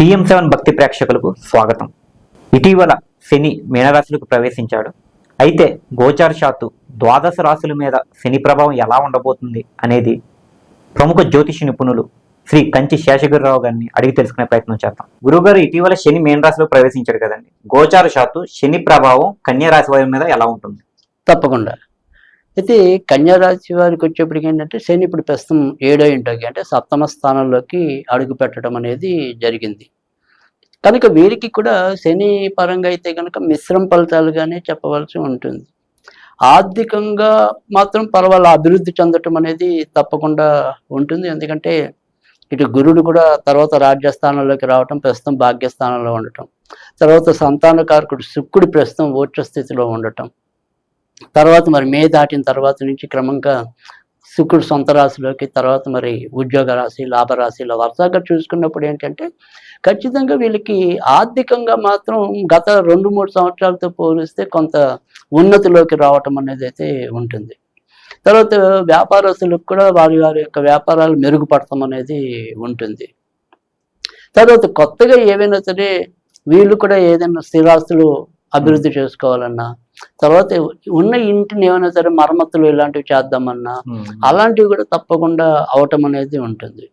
PM seven భక్తి ప్రేక్షకులకు స్వాగతం. ఇటీవల శని మీనరాశులకు ప్రవేశించాడు. అయితే గోచార శాత్తు ద్వాదశ రాశుల మీద శని ప్రభావం ఎలా ఉండబోతుంది అనేది ప్రముఖ జ్యోతిష నిపుణులు శ్రీ కంచి శేషగిరిరావు గారిని అడిగి తెలుసుకునే ప్రయత్నం చేద్దాం. గురుగారు ఇటీవల శని మీనరాశిలో ప్రవేశించాడు కదండి. గోచార శాత్తు శని ప్రభావం కన్యా రాశి వారి మీద ఎలా ఉంటుంది? తప్పకుండా. అయితే కన్యారాశి వారికి వచ్చేప్పటికి ఏంటంటే శని ఇప్పుడు ప్రస్తుతం ఏడో ఇంటోకి అంటే సప్తమ స్థానంలోకి అడుగు పెట్టడం అనేది జరిగింది. కనుక వీరికి కూడా శని పరంగా అయితే కనుక మిశ్రమ ఫలితాలుగానే చెప్పవలసి ఉంటుంది. ఆర్థికంగా మాత్రం పర్వాలేదు. అభివృద్ధి చెందటం అనేది తప్పకుండా ఉంటుంది. ఎందుకంటే ఇటు గురుడు కూడా తర్వాత రాజ్యస్థానంలోకి రావటం ప్రస్తుతం భాగ్యస్థానంలో ఉండటం. తర్వాత సంతానకారకుడు శుక్రుడు ప్రస్తుతం ఓచ స్థితిలో ఉండటం. తర్వాత మరి మే దాటిన తర్వాత నుంచి క్రమంగా శుక్రుడు సొంత రాశిలోకి తర్వాత మరి ఉద్యోగ రాశి లాభరాశిలో వరుసగా చూసుకున్నప్పుడు ఏంటంటే ఖచ్చితంగా వీళ్ళకి ఆర్థికంగా మాత్రం గత రెండు మూడు సంవత్సరాలతో పోలిస్తే కొంత ఉన్నతిలోకి రావటం అనేది అయితే ఉంటుంది. తర్వాత వ్యాపారస్తులకు కూడా వారి వారి యొక్క వ్యాపారాలు మెరుగుపడటం అనేది ఉంటుంది. తర్వాత కొత్తగా ఏవైనా సరే వీళ్ళు కూడా ఏదైనా స్థిరాస్తులు అభివృద్ధి చేసుకోవాలన్నా తర్వాత ఉన్న ఇంటిని ఏమైనా సరే మరమ్మతులు ఇలాంటివి చేద్దామన్నా అలాంటివి కూడా తప్పకుండా అవటం అనేది ఉంటుంది.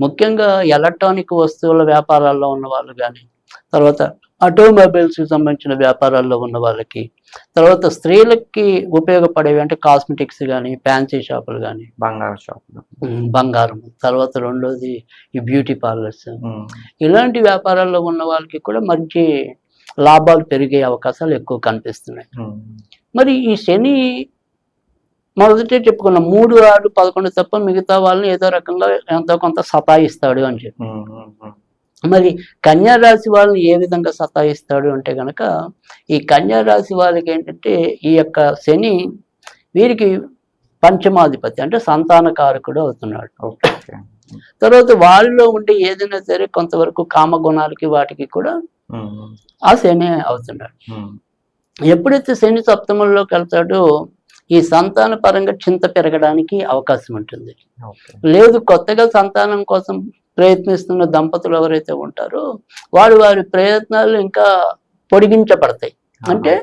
ముఖ్యంగా ఎలక్ట్రానిక్ వస్తువుల వ్యాపారాల్లో ఉన్న వాళ్ళు కానీ తర్వాత ఆటోమొబైల్స్కి సంబంధించిన వ్యాపారాల్లో ఉన్న వాళ్ళకి తర్వాత స్త్రీలకి ఉపయోగపడేవి అంటే కాస్మెటిక్స్ కానీ ఫ్యాన్సీ షాపులు కానీ బంగారు షాపులు. బంగారం. తర్వాత రెండోది ఈ బ్యూటీ పార్లర్స్. ఇలాంటి వ్యాపారాల్లో ఉన్న వాళ్ళకి కూడా మంచి లాభాలు పెరిగే అవకాశాలు ఎక్కువ కనిపిస్తున్నాయి. మరి ఈ శని మొదటే చెప్పుకున్న మూడు ఆరు పదకొండు తప్ప మిగతా వాళ్ళని ఏదో రకంగా ఎంతో కొంత సతాయిస్తాడు అని చెప్పి. మరి కన్యా రాశి వాళ్ళని ఏ విధంగా సతాయిస్తాడు అంటే గనక ఈ కన్యా రాశి వాళ్ళకి ఏంటంటే ఈ యొక్క శని వీరికి పంచమాధిపతి అంటే సంతానకారకుడు అవుతున్నాడు. ఓకే తర్వాత వాళ్ళలో ఉండే ఏదైనా సరే కొంతవరకు కామగుణాలకి వాటికి కూడా ఆ శని అవుతున్నాడు ఎప్పుడైతే శని సప్తమంలోకి వెళ్తాడో ఈ సంతాన పరంగా చింత పెరగడానికి అవకాశం ఉంటుంది. లేదు కొత్తగా సంతానం కోసం ప్రయత్నిస్తున్న దంపతులు ఎవరైతే ఉంటారో వారు వారి ప్రయత్నాలు ఇంకా పొడిగించబడతాయి. అంటే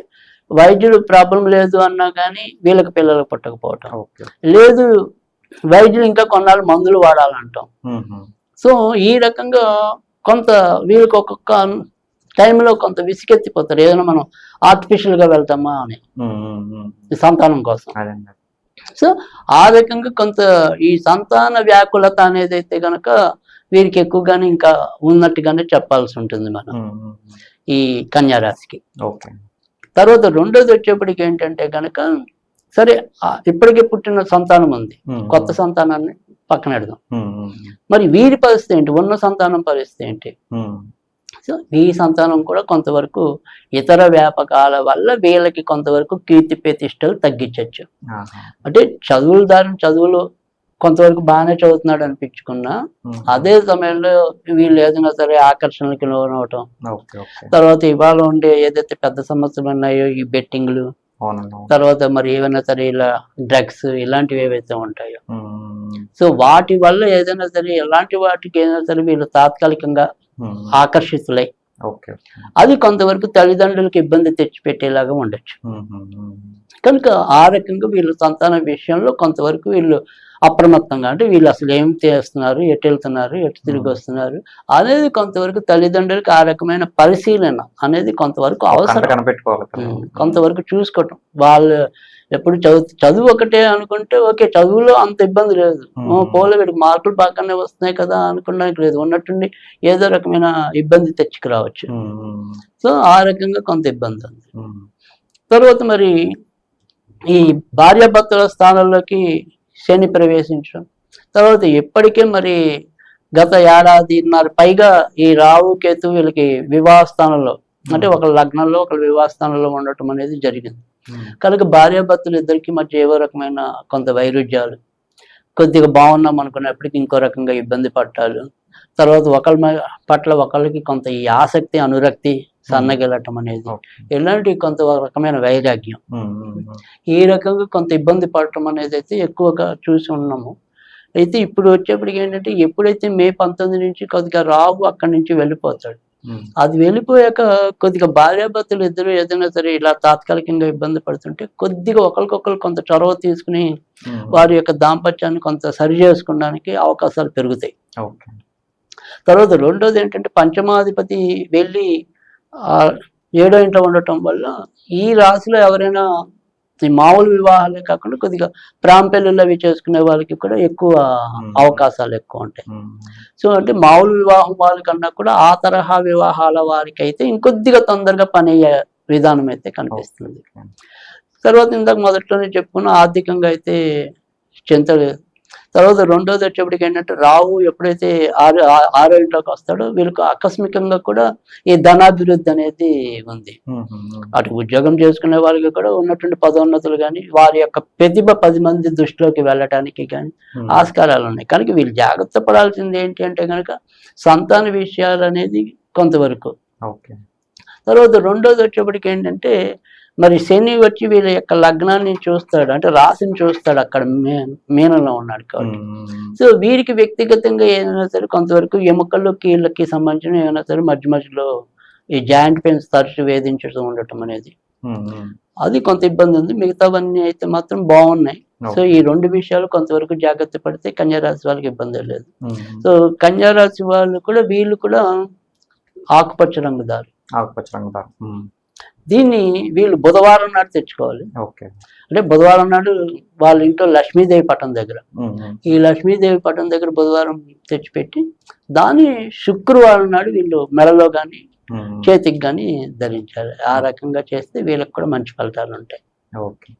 వైద్యుడు ప్రాబ్లం లేదు అన్నా కానీ వీళ్ళకి పిల్లలు పుట్టకపోవటం. లేదు వైద్యులు ఇంకా కొన్నాళ్ళు మందులు వాడాలంటాం. సో ఈ రకంగా కొంత వీళ్ళకి ఒక్కొక్క టైంలో కొంత విసిగెత్తిపోతారు ఏదైనా మనం artificial గా వెళ్తామా అని. సంతానం కోసం. సో ఆ రకంగా కొంత ఈ సంతాన వ్యాకులత అనేది అయితే గనక వీరికి ఎక్కువగానే ఇంకా ఉన్నట్టుగానే చెప్పాల్సి ఉంటుంది మనం. ఈ కన్యా రాశికి ఓకే. తర్వాత రెండోది వచ్చేప్పటికి ఏంటంటే గనక సరే ఇప్పటికే పుట్టిన సంతానం ఉంది. కొత్త సంతానాన్ని పక్కన పెడదాం. మరి వీరి పరిస్థితి ఏంటి? ఉన్న సంతానం పరిస్థితి ఏంటి? సో ఈ సంతానం కూడా కొంతవరకు ఇతర వ్యాపకాల వల్ల వీళ్ళకి కొంతవరకు కీర్తి ప్రతిష్టలు తగ్గించవచ్చు అంటే చదువుల దారిని చదువులు కొంతవరకు బాగానే చదువుతున్నాడు అనిపించుకున్నా అదే సమయంలో వీళ్ళు ఏదైనా సరే ఆకర్షణలకి లోనవటం. తర్వాత ఇవాళ ఉండే ఏదైతే పెద్ద సమస్యలు ఉన్నాయో ఈ బెట్టింగ్లు తర్వాత మరి ఏమైనా సరే ఇలా డ్రగ్స్ ఇలాంటివి ఏవైతే ఉంటాయో. సో వాటి వల్ల ఏదైనా సరే ఎలాంటి వాటికి ఏదైనా సరే వీళ్ళు తాత్కాలికంగా ఆకర్షితులై. ఓకే. అది కొంతవరకు తల్లిదండ్రులకు ఇబ్బంది తెచ్చిపెట్టేలాగా ఉండొచ్చు. కనుక ఆ రకంగా వీళ్ళు సంతాన విషయంలో కొంతవరకు వీళ్ళు అప్రమత్తంగా అంటే వీళ్ళు అసలు ఏం చేస్తున్నారు ఎటు వెళ్తున్నారు ఎటు తిరిగి వస్తున్నారు అనేది కొంతవరకు తల్లిదండ్రులకు ఆ రకమైన పరిశీలన అనేది కొంతవరకు అవసరం. కనిపెట్టుకోవాలి కొంతవరకు చూసుకోవటం. వాళ్ళు ఎప్పుడు చదువు చదువు ఒకటే అనుకుంటే ఓకే చదువులో అంత ఇబ్బంది లేదు. పోలే వీడికి మార్కులు బాగానే వస్తున్నాయి కదా అనుకోవడానికి లేదు. ఉన్నట్టుండి ఏదో రకమైన ఇబ్బంది తెచ్చుకురావచ్చు. సో ఆ రకంగా కొంత ఇబ్బంది ఉంది. తర్వాత మరి ఈ భార్యాభర్తల స్థానంలోకి శని ప్రవేశించడం. తర్వాత ఇప్పటికే మరి గత ఏడాదిన్నర పైగా ఈ రావు కేతు వీళ్ళకి వివాహ స్థానంలో అంటే ఒక లగ్నంలో ఒక వివాహ స్థానంలో ఉండటం అనేది జరిగింది. కనుక భార్యాభర్తలు ఇద్దరికి మధ్య ఏవో రకమైన కొంత వైరుధ్యాలు కొద్దిగా బాగున్నాం అనుకున్నప్పటికీ ఇంకో రకంగా ఇబ్బంది పట్టాలు తర్వాత ఒకరి మ- పట్ల ఒకరికి కొంత ఈ ఆసక్తి అనురక్తి సన్నగిల్లటం అనేది. ఇలాంటి కొంత రకమైన వైరాగ్యం. ఈ రకంగా కొంత ఇబ్బంది పడటం అనేది అయితే ఎక్కువగా చూసి ఉన్నాము. అయితే ఇప్పుడు వచ్చేప్పటికి ఏంటంటే ఎప్పుడైతే మే పంతొమ్మిది నుంచి కొద్దిగా రాహు అక్కడి నుంచి వెళ్ళిపోతాడు. అది వెళ్ళిపోయాక కొద్దిగా భార్యాభర్తలు ఇద్దరు ఏదైనా సరే ఇలా తాత్కాలికంగా ఇబ్బంది పడుతుంటే కొద్దిగా ఒకరికొకరు కొంత చొరవ తీసుకుని వారి యొక్క దాంపత్యాన్ని కొంత సరి చేసుకోవడానికి అవకాశాలు పెరుగుతాయి. తర్వాత రెండోది ఏంటంటే పంచమాధిపతి వెళ్ళి ఏడో ఇంట్లో ఉండటం వల్ల ఈ రాశిలో ఎవరైనా ఈ మామూలు వివాహాలే కాకుండా కొద్దిగా ప్రేమ పెళ్ళిళ్ళు అవి చేసుకునే వాళ్ళకి కూడా ఎక్కువ అవకాశాలు ఎక్కువ ఉంటాయి. సో అంటే మామూలు వివాహం వాళ్ళకన్నా కూడా ఆ తరహా వివాహాల వారికి అయితే ఇంకొద్దిగా తొందరగా పని అయ్యే విధానం అయితే కనిపిస్తుంది. తర్వాత ఇందాక మొదట్లోనే చెప్పుకున్న ఆర్థికంగా అయితే చెంతలేదు తర్వాత రెండోది వచ్చేప్పటికి ఏంటంటే రావు ఎప్పుడైతే ఆరు ఆ- ఆరో ఇంట్లోకి వస్తాడో వీళ్ళకి ఆకస్మికంగా కూడా ఈ ధనాభివృద్ధి అనేది ఉంది. అటు ఉద్యోగం చేసుకునే వాళ్ళకి కూడా ఉన్నటువంటి పదోన్నతులు కానీ వారి యొక్క ప్రతిభ పది మంది దృష్టిలోకి వెళ్ళటానికి కానీ ఆస్కారాలు ఉన్నాయి. కనుక వీళ్ళు జాగ్రత్త పడాల్సింది ఏంటి అంటే కనుక సంతాన విషయాలు అనేది కొంతవరకు. ఓకే. తర్వాత రెండోది వచ్చేప్పటికి ఏంటంటే మరి శని వచ్చి వీళ్ళ యొక్క లగ్నాన్ని చూస్తాడు. అంటే రాశిని చూస్తాడు అక్కడ మే మీనంలో ఉన్నాడు కాబట్టి. సో వీరికి వ్యక్తిగతంగా ఏదైనా సరే కొంతవరకు ఎముకల్లో కీళ్ళకి సంబంధించిన ఏమైనా సరే మధ్య మధ్యలో ఈ జాయింట్ పెయిన్స్ తరచు వేధించడం ఉండటం అనేది. అది కొంత ఇబ్బంది ఉంది. మిగతావన్నీ అయితే మాత్రం బాగున్నాయి. సో ఈ రెండు విషయాలు కొంతవరకు జాగ్రత్త పడితే కన్యా రాశి వాళ్ళకి ఇబ్బంది లేదు. సో కన్యా రాశి వాళ్ళు కూడా వీళ్ళు కూడా ఆకుపచ్చ రంగుదారు. ఆకుపచ్చ రంగు దారం. ఉమ్, దీన్ని వీళ్ళు బుధవారం నాడు తెచ్చుకోవాలి. ఓకే. అంటే బుధవారం నాడు వాళ్ళ ఇంట్లో లక్ష్మీదేవి పటం దగ్గర. ఈ లక్ష్మీదేవి పటం దగ్గర బుధవారం తెచ్చిపెట్టి దాన్ని శుక్రవారం నాడు వీళ్ళు మెడలో కానీ చేతికి కానీ ధరించాలి. ఆ రకంగా చేస్తే వీళ్ళకి కూడా మంచి ఫలితాలు ఉంటాయి. ఓకే.